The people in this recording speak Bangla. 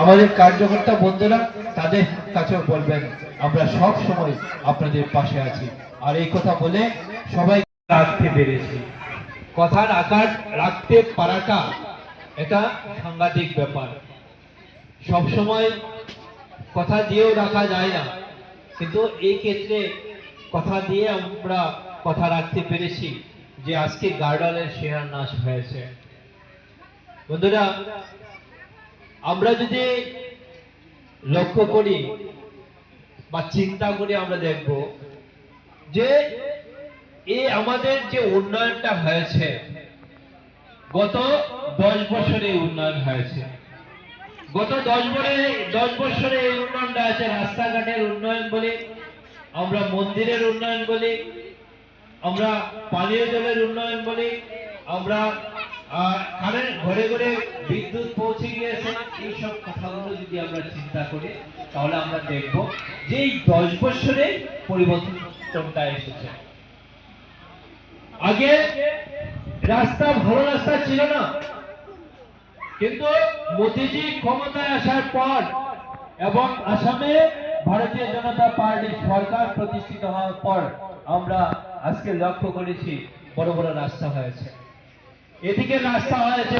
আমাদের কার্যকর্তা বন্ধুরা, তাদের কাছেও বলবেন, আমরা সব সময় আপনাদের পাশে আছি। আর এই কথা বলে সবাই রাখতে পেরেছি। কথার আকার রাখতে পারাটা এটা সাংঘাতিক ব্যাপার। সব সময় কথা দিয়েও রাখা যায় না, কিন্তু এই ক্ষেত্রে কথা দিয়ে আমরা কথা রাখতে পেরেছি যে আজকে গার্ডালের নাশ হয়েছে। বন্ধুরা আমরা যদি লক্ষ্য করি বা চিন্তা করি আমরা দেখব যে এ আমাদের যে উন্নয়নটা হয়েছে, গত দশ বছরে উন্নয়ন হয়েছে। গত দশ বছরে দশ বছরে এই উন্নয়নটা আছে রাস্তাঘাটের উন্নয়ন বলি, আমরা মন্দিরের উন্নয়ন বলি, আমরা পানীয় জলের উন্নয়ন বলি, আমরা আহ, ঘরে ঘরে বিদ্যুৎ পৌঁছে গিয়েছে। এইসব কথাগুলো যদি আমরা চিন্তা করি তাহলে আমরা দেখব যে এই দশ বছরে পরিবর্তনটা এসেছে। আগে রাস্তা ভালো রাস্তা ছিল না। কিন্তু মোদিজি ক্ষমতায় আসার পর এবং আসামে ভারতীয় জনতা পার্টি সরকার প্রতিষ্ঠিত হওয়ার পর আমরা আজকে লক্ষ্য করেছি বড় বড় রাস্তা হয়েছে। এদিকে রাস্তা হয়েছে